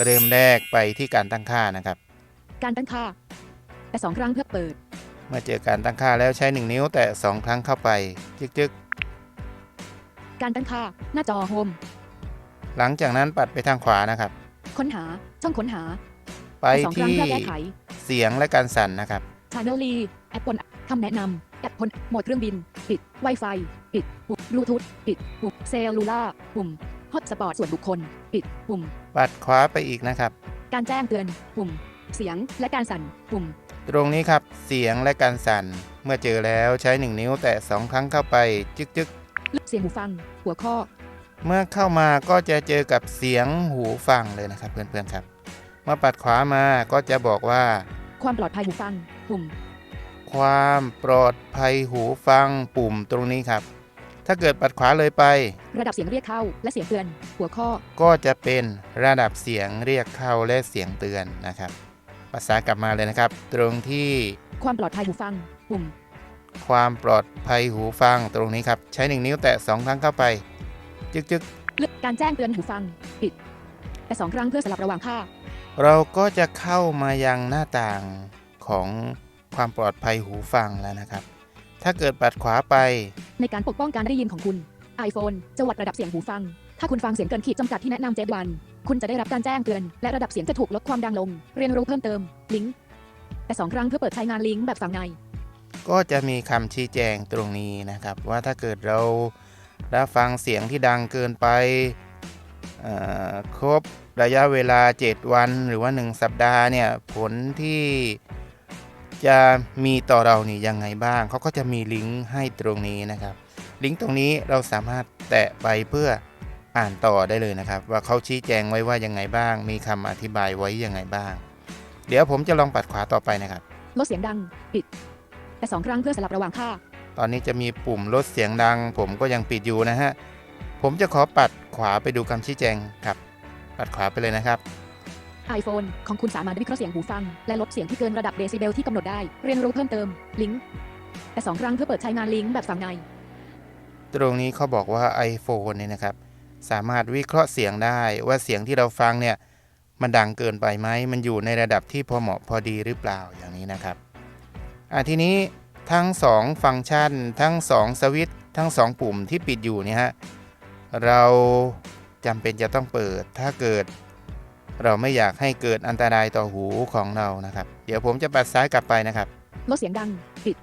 เริ่มแรกไปที่การตั้งค่านะครับ การตั้งค่า แต่สองครั้งเพื่อเปิด เมื่อเจอการตั้งค่าแล้วใช้ 1 นิ้ว แตะ2ครั้งเข้าไป จึกจึกการตั้งค่า หน้าจอโฮมหลังจากนั้นปัดไปทางขวานะครับ ค้นหา ช่องค้นหา ไปแต่สองครั้งที่เพื่อแก้ไขเสียงและการสั่นนะครับ Channel ลีแอปพลคำแนะนำแอปพลโหมดเครื่องบิน ปิด Wi-Fi ปิดปุ่มบลูทูธปิดปุ่มเซลลูล่าปุ่ม ฮอตสปอตส่วนบุคคล ปิด ปุ่ม ปัดขวาไปอีกนะครับ การแจ้งเตือน ปุ่ม เสียงและการสั่น ปุ่ม ตรงนี้ครับ เสียงและการสั่น เมื่อเจอแล้วใช้ 1 นิ้วแตะ2ครั้งเข้าไป จึกจึกเสียงหูฟัง หัวข้อ เมื่อเข้ามาก็จะเจอกับเสียงหูฟังเลยนะครับ เพื่อนๆครับ เมื่อปัดขวามาก็จะบอกว่า ความปลอดภัยหูฟัง ปุ่ม ความปลอดภัยหูฟังปุ่มตรงนี้ครับ ถ้าเกิดปัดขวาเลยไป ระดับเสียงเรียกเข้าและเสียงเตือน หัวข้อ ก็จะเป็นระดับเสียงเรียกเข้าและเสียงเตือนนะครับ ภาษากลับมาเลยนะครับ ตรงที่ความปลอดภัยหูฟังปุ่มความปลอดภัยหูฟังตรงนี้ครับ ใช้ 1 นิ้วแตะ2ครั้งเข้าไป จึกจึกเลือกการแจ้งเตือนหูฟังปิดแต่สองครั้งเพื่อสลับระหว่างค่าเราก็จะเข้ามายังหน้าต่างของความปลอดภัยหูฟังแล้วนะครับ ถ้าเกิดปัดขวาไป ในการปกป้องการได้ยินของคุณ iPhone จะวัดระดับเสียงหูฟัง ถ้าคุณฟังเสียงเกินขีดจำกัดที่แนะนำเจดวัน คุณจะได้รับการแจ้งเตือน และระดับเสียงจะถูกลดความดังลง เรียนรู้เพิ่มเติม ลิงก์แต่สองครั้งเพื่อเปิดใช้งานลิงก์แบบฝั่งใน ก็จะมีคำชี้แจงตรงนี้นะครับ ว่าถ้าเกิดเรารับฟังเสียงที่ดังเกินไปเอ่อครบระยะเวลา 7 วันหรือว่า 1 สัปดาห์เนี่ยผลที่ จะมีต่อเรานี่ยังไงบ้าง เขาก็จะมีลิงก์ให้ตรงนี้นะครับ ลิงก์ตรงนี้เราสามารถแตะไปเพื่ออ่านต่อได้เลยนะครับ ว่าเขาชี้แจงไว้ว่ายังไงบ้าง มีคำอธิบายไว้ยังไงบ้าง เดี๋ยวผมจะลองปัดขวาต่อไปนะครับลดเสียงดังปิดแต่สองครั้งเพื่อสลับระหว่างค่า ตอนนี้จะมีปุ่มลดเสียงดัง ผมก็ยังปิดอยู่นะฮะผมจะขอปัดขวาไปดูคำชี้แจงครับ ปัดขวาไปเลยนะครับ iPhone ของคุณสามารถวิเคราะห์เสียงหูฟัง และลดเสียงที่เกินระดับเดซิเบลที่กำหนดได้ เรียนรู้เพิ่มเติม ลิงก์แต่สองครั้งเพื่อเปิดใช้งานลิงก์แบบฝั่งใน ตรงนี้เขาบอกว่า iPhone เนี่ยนะครับ สามารถวิเคราะห์เสียงได้ว่าเสียงที่เราฟังเนี่ย มันดังเกินไปไหม มันอยู่ในระดับที่พอเหมาะพอดีหรือเปล่าอย่างนี้นะครับอะทีนี้ทั้ง 2 ฟังก์ชัน ทั้ง 2 สวิตช์ทั้ง 2 ปุ่มที่ปิดอยู่เนี่ยฮะเราจำเป็นจะต้องเปิดถ้าเกิด เราไม่อยากให้เกิดอันตรายต่อหูของเรานะครับ เดี๋ยวผมจะปัดซ้ายกลับไปนะครับ ลดเสียงดัง ปิด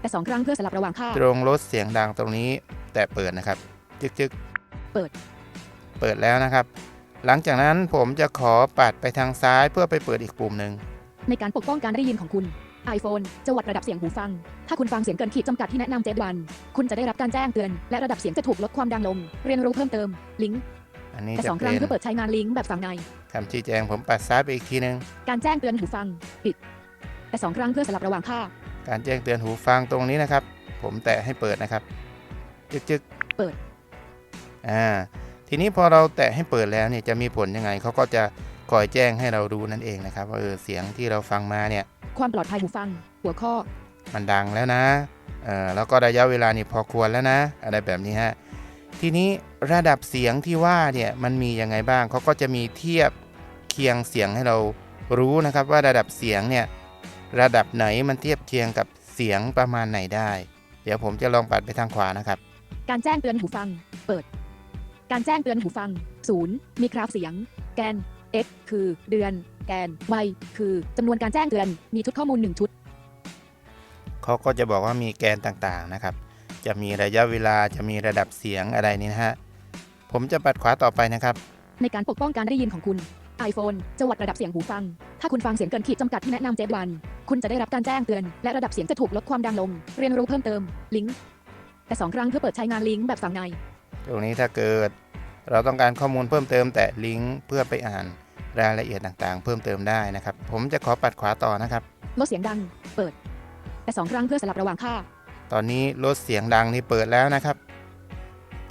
แต่สองครั้งเพื่อสลับระหว่างค่าตรงลดเสียงดังตรงนี้ แต่เปิดนะครับ จึกจึกเปิด เปิดแล้วนะครับ หลังจากนั้นผมจะขอปัดไปทางซ้ายเพื่อไปเปิดอีกปุ่มหนึ่ง ในการปกป้องการได้ยินของคุณ iPhone จะวัดระดับเสียงหูฟัง ถ้าคุณฟังเสียงเกินขีดจำกัดที่แนะนำเจดวัน คุณจะได้รับการแจ้งเตือน และระดับเสียงจะถูกลดความดังลง เรียนรู้เพิ่มเติม ลิงก์ อันนี้แต่จะสองคเป็รั้งนเพื่อเปิดใช้งานลิงก์แบบฝั่งในคำชี้แจงผมปัดซ้ายไปอีกทีหนึง การแจ้งเตือนหูฟังปิด แต่สองครั้งเพื่อสลับระหว่างค่า การแจ้งเตือนหูฟังตรงนี้นะครับ ผมแตะให้เปิดนะครับจึกจึกเปิด อ่า ทีนี้พอเราแตะให้เปิดแล้วเนี่ยจะมีผลยังไงเขาก็จะคอยแจ้งให้เรารู้นั่นเองนะครับว่าเออเสียงที่เราฟังมาเนี่ย ความปลอดภัยหูฟัง หัวข้อ มันดังแล้วนะเออแล้วก็ระยะเวลานี่พอควรแล้วนะ อะไรแบบนี้ฮะ ทีนี้ระดับเสียงที่ว่าเนี่ยมันมียังไงบ้างเขาก็จะมีเทียบเคียงเสียงให้เรารู้นะครับว่าระดับเสียงเนี่ยระดับไหนมันเทียบเคียงกับเสียงประมาณไหนได้ เดี๋ยวผมจะลองปัดไปทางขวานะครับ การแจ้งเตือนหูฟัง เปิด การแจ้งเตือนหูฟัง0มีกราฟเสียง แกน x คือเดือน แกน y คือจำนวนการแจ้งเตือนมีชุดข้อมูล 1 ชุดเขาก็จะบอกว่ามีแกนต่างๆนะครับ จะมีระยะเวลาจะมีระดับเสียงอะไรนี่นะฮะ ผมจะปัดขวาต่อไปนะครับ ในการปกป้องการได้ยินของคุณ iPhone จะวัดระดับเสียงหูฟัง ถ้าคุณฟังเสียงเกินขีดจำกัดที่แนะนำเจดวัน คุณจะได้รับการแจ้งเตือน และระดับเสียงจะถูกลดความดังลง เรียนรู้เพิ่มเติม ลิงก์แต่สองครั้งเพื่อเปิดใช้งานลิงก์แบบฝั่งใน ตรงนี้ถ้าเกิด เราต้องการข้อมูลเพิ่มเติมแตะลิงก์เพื่อไปอ่านรายละเอียดต่างๆ เพิ่มเติมได้นะครับ ผมจะขอปัดขวาต่อนะครับ ลดเสียงดัง เปิด แต่สองครั้งเพื่อสลับระหว่างค่า ตอนนี้ลดเสียงดังนี่เปิดแล้วนะครับ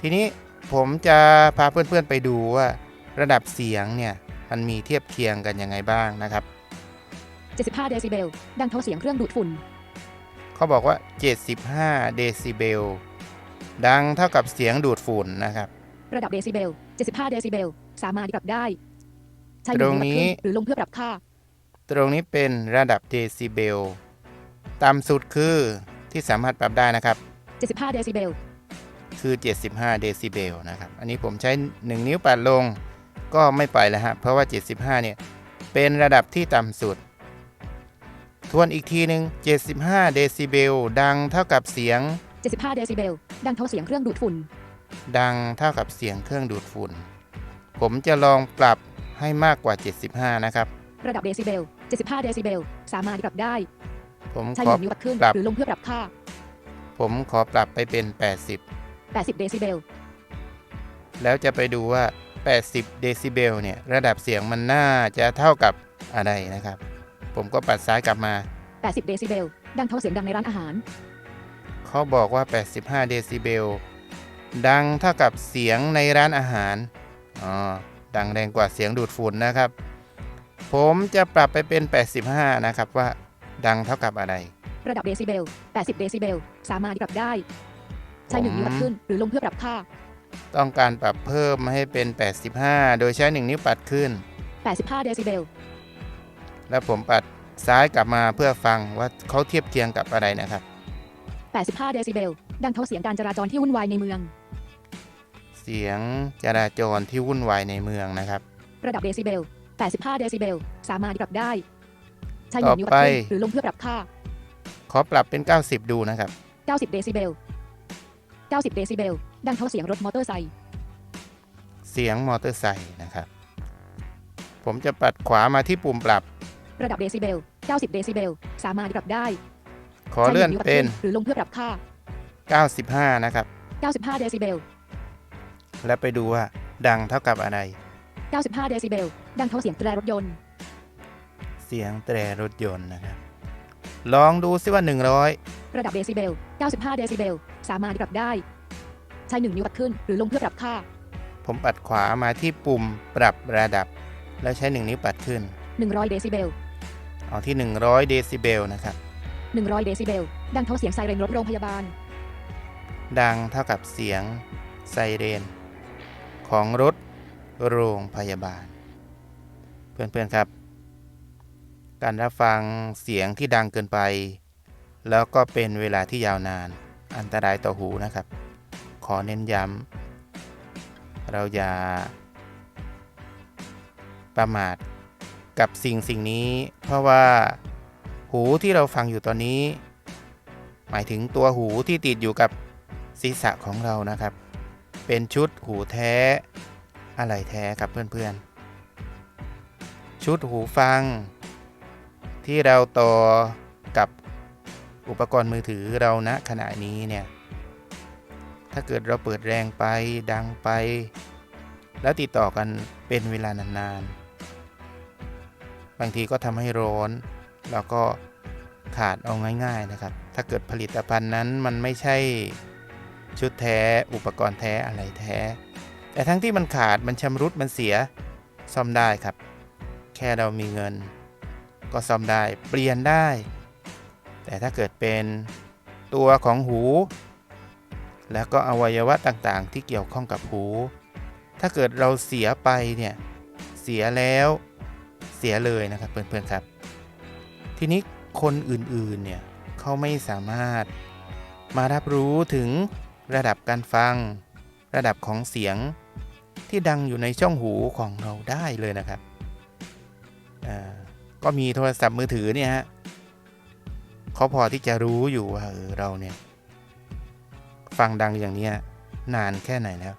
ทีนี้ผมจะพาเพื่อนๆไปดูว่า ระดับเสียงเนี่ยมันมีเทียบเคียงกันยังไงบ้างนะครับ75เดซิเบลดังเท่าเสียงเครื่องดูดฝุ่นเขาบอกว่า 75 เดซิเบล ดังเท่ากับเสียงดูดฝุ่นนะครับ ระดับเดซิเบล 75 เดซิเบล สามารถปรับได้ ใช้ตหรนึ่งงนิ้วนี้ขึ้นหรือลงเพื่อปรับค่า ตรงนี้เป็นระดับเดซิเบล ต่ำสุดคือ ที่สามารถปรับได้นะครับ 75 เดซิเบล คือ 75 เดซิเบลนะครับ อันนี้ผมใช้ 1 นิ้วปัดลงก็ไม่ไปแล้วฮะ เพราะว่า 75 เนี่ย เป็นระดับที่ต่ำสุด ทวนอีกทีหนึ่ง75 เดซิเบล ดังเท่ากับเสียง 75 เดซิเบล ดังเท่าเสียงเครื่องดูดฝุ่น ดังเท่ากับเสียงเครื่องดูดฝุ่น ผมจะลองปรับให้มากกว่า 75 นะครับ ระดับเดซิเบล 75 เดซิเบล สามารถปรับได้ ผมใช้ขหอนึ่งนิ้วปัดขึ้นปรับหรือลงเพื่อปรับค่า ผมขอปรับไปเป็น 80 80 เดซิเบล แล้วจะไปดูว่า 80 เดซิเบลเนี่ย ระดับเสียงมันน่าจะเท่ากับอะไรนะครับ ผมก็ปัดซ้ายกลับมา 80 เดซิเบล ดังเท่าเสียงดังในร้านอาหาร เขาบอกว่า 85 เดซิเบล ดังเท่ากับเสียงในร้านอาหาร อ๋อ ดังแรงกว่าเสียงดูดฝุ่นนะครับ ผมจะปรับไปเป็น 85 นะครับว่า ดังเท่ากับอะไร ระดับเดซิเบล 80 เดซิเบล สามารถปรับได้ ใช้หนึ่งนิ้วปัดขึ้น หรือลงเพื่อปรับค่า ต้องการปรับเพิ่มให้เป็น 85 โดยใช้1นิ้วปัดขึ้น 85 เดซิเบล แล้วผมปัดซ้ายกลับมาเพื่อฟังว่าเขาเทียบเคียงกับอะไรนะครับ 85 เดซิเบล ดังเท่าเสียงการจราจรที่วุ่นวายในเมือง เสียงจราจรที่วุ่นวายในเมืองนะครับ ระดับเดซิเบล 85 เดซิเบล สามารถปรับได้ ใช้หนึ่งนิ้วปัดขึ้นต่อไปหรือลงเพื่อปรับค่า ขอปรับเป็น 90 ดูนะครับ 90 เดซิเบล 90 เดซิเบล ดังเท่าเสียงรถมอเตอร์ไซค์ เสียงมอเตอร์ไซค์นะครับ ผมจะปัดขวามาที่ปุ่มปรับ ระดับเดซิเบล 90 เดซิเบล สามารถปรับได้ ขอเลื่อนใช้หงวปัดเป็นขึ้หรือลงเพื่อปรับค่า 95 นะครับ 95 เดซิเบล แล้วไปดูว่าดังเท่ากับอะไร 95 เดซิเบล ดังเท่าเสียงแตรรถยนต์เสียงแตรรถยนต์นะครับ ลองดูซิว่า 100 ระดับเดซิเบล 95 เดซิเบล สามารถปรับได้ ใช้หนึ่งนิ้วปัดขึ้นหรือลงเพื่อปรับค่า ผมปัดขวามาที่ปุ่มปรับระดับ แล้วใช้1นิ้วปัดขึ้น 100 เดซิเบล เอาที่ 100 เดซิเบลนะครับ 100 เดซิเบล ดังเท่าเสียงไซเรนรถโรงพยาบาล ดังเท่ากับเสียงไซเรน ของรถโรงพยาบาล เพื่อนๆครับ การรับฟังเสียงที่ดังเกินไป แล้วก็เป็นเวลาที่ยาวนานอันตรายต่อหูนะครับ ขอเน้นย้ำเราอย่า ประมาทกับสิ่งสิ่งนี้ เพราะว่าหูที่เราฟังอยู่ตอนนี้ หมายถึงตัวหูที่ติดอยู่กับศีรษะของเรานะครับ เป็นชุดหูแท้อะไรแท้ครับเพื่อนๆ ชุดหูฟัง ที่เราต่อกับอุปกรณ์มือถือเราณขณะนี้เนี่ยถ้าเกิดเราเปิดแรงไปดังไป แล้วติดต่อกันเป็นเวลานานๆ บางทีก็ทำให้ร้อน แล้วก็ขาดเอาง่าย ๆนะครับ ถ้าเกิดผลิตภัณฑ์นั้นมันไม่ใช่ชุดแท้อุปกรณ์แท้อะไรแท้ แต่ทั้งที่มันขาดมันชำรุดมันเสียซ่อมได้ครับ แค่เรามีเงิน ก็ซ่อมได้เปลี่ยนได้ แต่ถ้าเกิดเป็นตัวของหู แล้วก็อวัยวะต่างๆ ที่เกี่ยวข้องกับหู ถ้าเกิดเราเสียไปเนี่ยเสียแล้วเสียเลยนะครับเพื่อนๆครับ ทีนี้คนอื่นๆเนี่ยเขาไม่สามารถมารับรู้ถึงระดับการฟัง ระดับของเสียงที่ดังอยู่ในช่องหูของเราได้เลยนะครับอ่า ก็มีโทรศัพท์มือถือเนี่ยฮะเขาพอที่จะรู้อยู่ว่าเออเราเนี่ยฟังดังอย่างนี้นานแค่ไหนแล้ว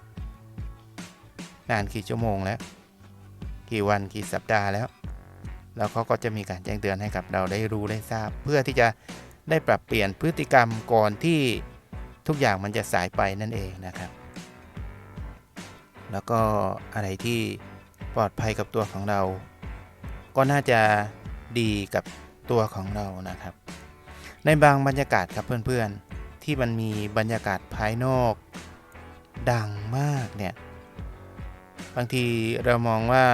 นานกี่ชั่วโมงแล้ว กี่วันกี่สัปดาห์แล้ว แล้วเขาก็จะมีการแจ้งเตือนให้กับเราได้รู้ได้ทราบ เพื่อที่จะได้ปรับเปลี่ยนพฤติกรรมก่อนที่ทุกอย่างมันจะสายไปนั่นเองนะครับ แล้วก็อะไรที่ปลอดภัยกับตัวของเรา ก็น่าจะดีกับตัวของเรานะครับ ในบางบรรยากาศครับเพื่อนๆ ที่มันมีบรรยากาศภายนอก ดังมากเนี่ยบางทีเรามองว่า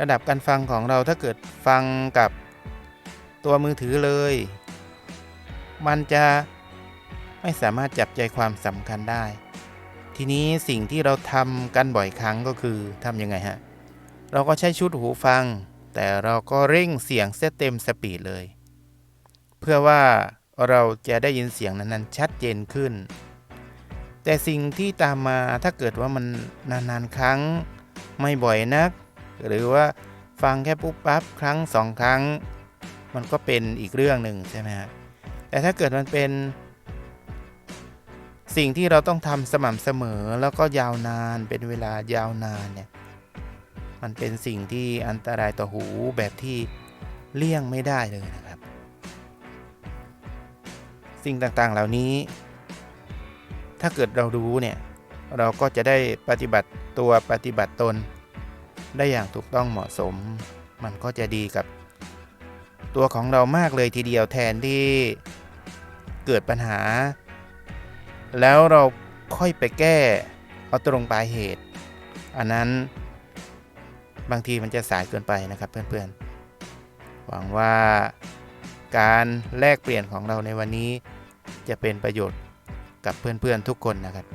ระดับการฟังของเราถ้าเกิดฟังกับตัวมือถือเลย มันจะไม่สามารถจับใจความสำคัญได้ ทีนี้สิ่งที่เราทำกันบ่อยครั้งก็คือทำยังไงฮะ เราก็ใช้ชุดหูฟัง แต่เราก็เร่งเสียงเซตเต็มสปีดเลย เพื่อว่าเราจะได้ยินเสียงนั้นๆชัดเจนขึ้น แต่สิ่งที่ตามมาถ้าเกิดว่ามันนานๆครั้งไม่บ่อยนัก หรือว่าฟังแค่ปุ๊บปั๊บครั้งสองครั้ง มันก็เป็นอีกเรื่องหนึ่งใช่ไหมฮะแต่ถ้าเกิดมันเป็น สิ่งที่เราต้องทำสม่ำเสมอแล้วก็ยาวนานเป็นเวลายาวนานเนี่ย มันเป็นสิ่งที่อันตรายต่อหูแบบที่เลี่ยงไม่ได้เลยนะครับ สิ่งต่างๆเหล่านี้ ถ้าเกิดเรารู้เนี่ย เราก็จะได้ปฏิบัติตัวปฏิบัติตน ได้อย่างถูกต้องเหมาะสม มันก็จะดีกับ ตัวของเรามากเลยทีเดียวแทนที่เกิดปัญหา แล้วเราค่อยไปแก้เอาตรงปลายเหตุ อันนั้น บางทีมันจะสายเกินไปนะครับเพื่อนๆ หวังว่าการแลกเปลี่ยนของเราในวันนี้จะเป็นประโยชน์กับเพื่อนๆทุกคนนะครับ